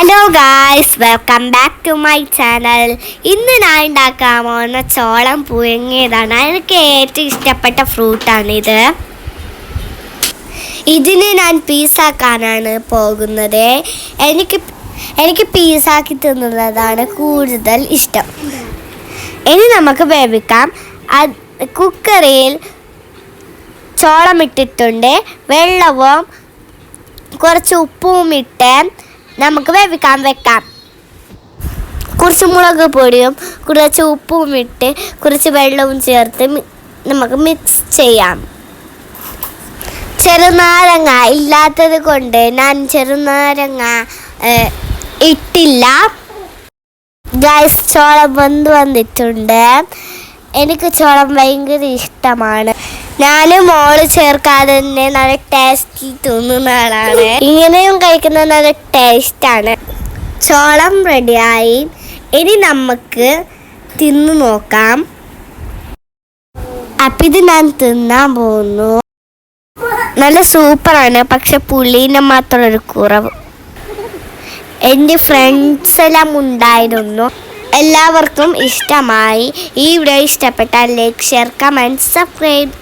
Hello guys welcome back to my channel ഇന്ന് ഞാൻ ഉണ്ടാക്കാൻ പോകുന്ന ചോളം പുഴുങ്ങിയതാണ്. എനിക്ക് ഏറ്റവും ഇഷ്ടപ്പെട്ട ഫ്രൂട്ടാണിത് ഇതിന് ഞാൻ പീസാക്കാനാണ് പോകുന്നത്. എനിക്ക് എനിക്ക് പീസാക്കി തിന്നുന്നതാണ് കൂടുതൽ ഇഷ്ടം. ഇനി നമുക്ക് വേവിക്കാം. കുക്കറിൽ ചോളം ഇട്ടിട്ടുണ്ട്. വെള്ളവും കുറച്ച് ഉപ്പും ഇട്ട് നമുക്ക് വേവിക്കാൻ വെക്കാം. കുറച്ച് മുളക് പൊടിയും കുറച്ച് ഉപ്പും ഇട്ട് കുറച്ച് വെള്ളവും ചേർത്ത് നമുക്ക് മിക്സ് ചെയ്യാം. ചെറുനാരങ്ങ ഇല്ലാത്തത് കൊണ്ട് ഞാൻ ചെറുനാരങ്ങ ഇട്ടില്ല. ഗൈസ് ചോളം വന്ന് വന്നിട്ടുണ്ട്. എനിക്ക് ചോളം ഭയങ്കര ഇഷ്ടമാണ്. ഞാൻ മോൾ ചേർക്കാതെ തന്നെ നല്ല ടേസ്റ്റി തോന്നുന്ന ആളാണ്. ഇങ്ങനെയും കഴിക്കുന്നത് നല്ല ടേസ്റ്റാണ് ചോളം റെഡിയായി ഇനി നമുക്ക് തിന്നു നോക്കാം. അപ്പം ഇത് ഞാൻ തിന്നാൻ പോകുന്നു. നല്ല സൂപ്പറാണ് പക്ഷെ പുളീനെ മാത്രം ഒരു കുറവ്. എന്റെ ഫ്രണ്ട്സ് എല്ലാം ഉണ്ടായിരുന്നു. എല്ലാവർക്കും ഇഷ്ടമായി. ഈ വീഡിയോ ഇഷ്ടപ്പെട്ടാൽ ലൈക്ക് ഷെയർ കമന്റ് സബ്സ്ക്രൈബ്